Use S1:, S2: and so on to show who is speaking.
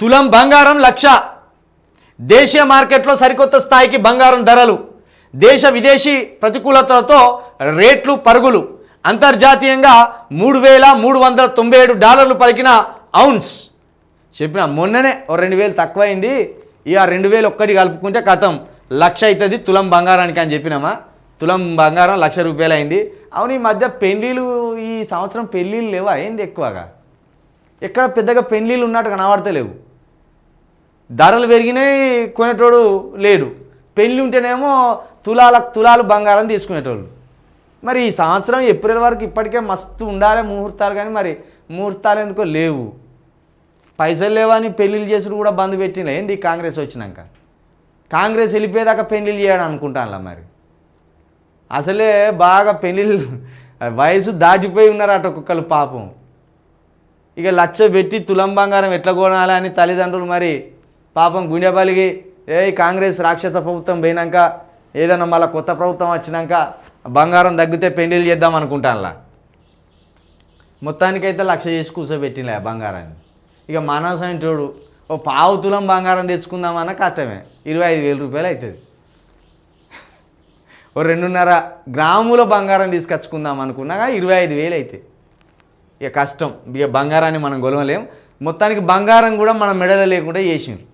S1: తులం బంగారం లక్ష. దేశీయ మార్కెట్లో సరికొత్త స్థాయికి బంగారం ధరలు. దేశ విదేశీ ప్రతికూలతలతో రేట్లు పరుగులు. అంతర్జాతీయంగా మూడు వేల మూడు వందల తొంభై ఏడు డాలర్లు పలికిన అవున్స్ చెప్పిన మొన్ననే ఓ రెండు వేలు తక్కువైంది. ఇక రెండు వేలు ఒక్కటి కలుపుకుంటే కథం లక్ష అవుతుంది తులం బంగారానికి అని చెప్పినామా? తులం బంగారం లక్ష రూపాయలు అయింది. అవును ఈ మధ్య పెళ్ళిళ్ళు ఈ సంవత్సరం పెళ్ళిళ్ళు లేవా? ఏంది ఎక్కువగా? ఎక్కడ పెద్దగా పెళ్ళిళ్ళు ఉన్నట్టు కనబడతలేవు. ధరలు పెరిగినాయి కొనేటోడు లేడు. పెళ్ళి ఉంటేనేమో తులాల తులాలు బంగారం తీసుకునేటోళ్ళు. మరి ఈ సంవత్సరం ఏప్రిల్ వరకు ఇప్పటికే మస్తు ఉండాలి ముహూర్తాలు కానీ మరి ముహూర్తాలు ఎందుకో లేవు. పైసలు లేవని పెళ్ళిళ్ళు చేసుడు కూడా బంద్ పెట్టిన ఏంది కాంగ్రెస్ వచ్చినాక? కాంగ్రెస్ వెళ్ళిపోయేదాకా పెళ్ళిళ్ళు చేయడం అనుకుంటానులా మరి? అసలే బాగా పెళ్ళిళ్ళు వయసు దాటిపోయి ఉన్నారు అటు ఒక్కొక్కరు పాపం. ఇక లచ్చ పెట్టి తులం బంగారం ఎట్లా కొనాలని తల్లిదండ్రులు మరి పాపం గుండె పలిగి ఏ కాంగ్రెస్ రాక్షస ప్రభుత్వం పోయినాక ఏదైనా మళ్ళీ కొత్త ప్రభుత్వం వచ్చినాక బంగారం తగ్గితే పెళ్ళిళ్ళు చేద్దాం అనుకుంటానులా? మొత్తానికైతే లక్ష చేసి కూర్చోబెట్టిలే బంగారాన్ని. ఇక మానవసంటోడు ఓ పావు తులం బంగారం తెచ్చుకుందామన్న కష్టమే. ఇరవై ఐదు వేల రూపాయలు అవుతుంది ఓ రెండున్నర గ్రాముల బంగారం తీసుకొచ్చుకుందాం అనుకున్నా కానీ ఇరవై ఐదు వేలు అవుతాయి ఇక కష్టం. ఇక బంగారాన్ని మనం గొలవలేము మొత్తానికి బంగారం కూడా మన మెడలో లేకుండా చేసిండ్రు.